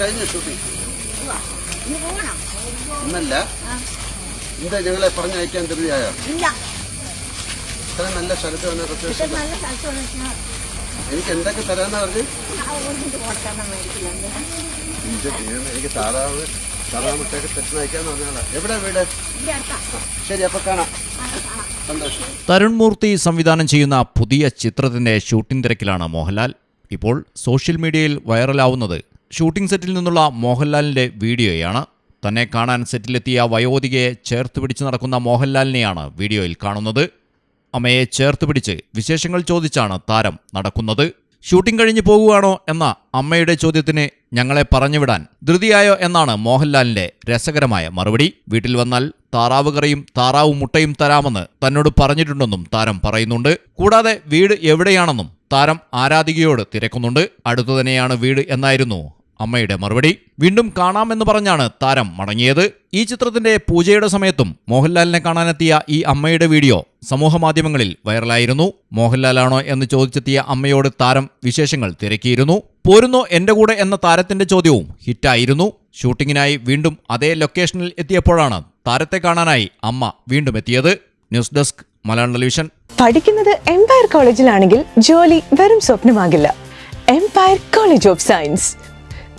കഴിഞ്ഞ ഷൂട്ടിംഗ് ഇന്നല്ല എന്താ ഞങ്ങളെ പറഞ്ഞയക്കാൻ ഇല്ല. ഇത്ര നല്ല സ്ഥലത്ത് വന്ന കുറച്ച് എനിക്ക് എന്തൊക്കെ തരാന്നാ പറഞ്ഞു? എനിക്ക് താറാവ് താറാവ് മുട്ടയൊക്കെ തെറ്റ് നയിക്കാന്ന് പറഞ്ഞാളാ എവിടെ വീട്? ശരി അപ്പൊ കാണാം. തരുൺ മൂർത്തി സംവിധാനം ചെയ്യുന്ന പുതിയ ചിത്രത്തിന്റെ ഷൂട്ടിംഗ് തിരക്കിലാണ് മോഹൻലാൽ. ഇപ്പോൾ സോഷ്യൽ മീഡിയയിൽ വൈറലാവുന്നത് ഷൂട്ടിംഗ് സെറ്റിൽ നിന്നുള്ള മോഹൻലാലിന്റെ വീഡിയോയാണ്. തന്നെ കാണാൻ സെറ്റിലെത്തിയ വയോധികയെ ചേർത്ത് പിടിച്ച് നടക്കുന്ന മോഹൻലാലിനെയാണ് വീഡിയോയിൽ കാണുന്നത്. അമ്മയെ ചേർത്ത് പിടിച്ച് വിശേഷങ്ങൾ ചോദിച്ചാണ് താരം നടക്കുന്നത്. ഷൂട്ടിംഗ് കഴിഞ്ഞ് പോകുകയാണോ എന്ന അമ്മയുടെ ചോദ്യത്തിന് ഞങ്ങളെ പറഞ്ഞുവിടാൻ ധൃതിയായോ എന്നാണ് മോഹൻലാലിന്റെ രസകരമായ മറുപടി. വീട്ടിൽ വന്നാൽ താറാവ് കറിയും താറാവ് മുട്ടയും തരാമെന്ന് തന്നോട് പറഞ്ഞിട്ടുണ്ടെന്നും താരം പറയുന്നുണ്ട്. കൂടാതെ വീട് എവിടെയാണെന്നും താരം ആരാധികയോട് തിരക്കുന്നുണ്ട്. അടുത്തു തന്നെയാണ് വീട് എന്നായിരുന്നു അമ്മയുടെ മറുപടി വീണ്ടും കാണാമെന്ന് പറഞ്ഞാണ് താരം മടങ്ങിയത്. ഈ ചിത്രത്തിന്റെ പൂജയുടെ സമയത്തും മോഹൻലാലിനെ കാണാനെത്തിയ ഈ അമ്മയുടെ വീഡിയോ സമൂഹമാധ്യമങ്ങളിൽ വൈറലായിരുന്നു. മോഹൻലാലാണോ എന്ന് ചോദിച്ചെത്തിയ അമ്മയോട് താരം വിശേഷങ്ങൾ തിരക്കിയിരുന്നു. പോരുന്നോ എന്റെ കൂടെ എന്ന താരത്തിന്റെ ചോദ്യവും ഹിറ്റായിരുന്നു. ഷൂട്ടിങ്ങിനായി വീണ്ടും അതേ ലൊക്കേഷനിൽ എത്തിയപ്പോഴാണ് താരത്തെ കാണാനായി അമ്മ വീണ്ടും എത്തിയത്. News desk Malayalam television. പഠിക്കുന്നത് എംപയർ കോളേജിലാണെങ്കിൽ ജോലി വെറും സ്വപ്നമാകില്ല. Empire college of science.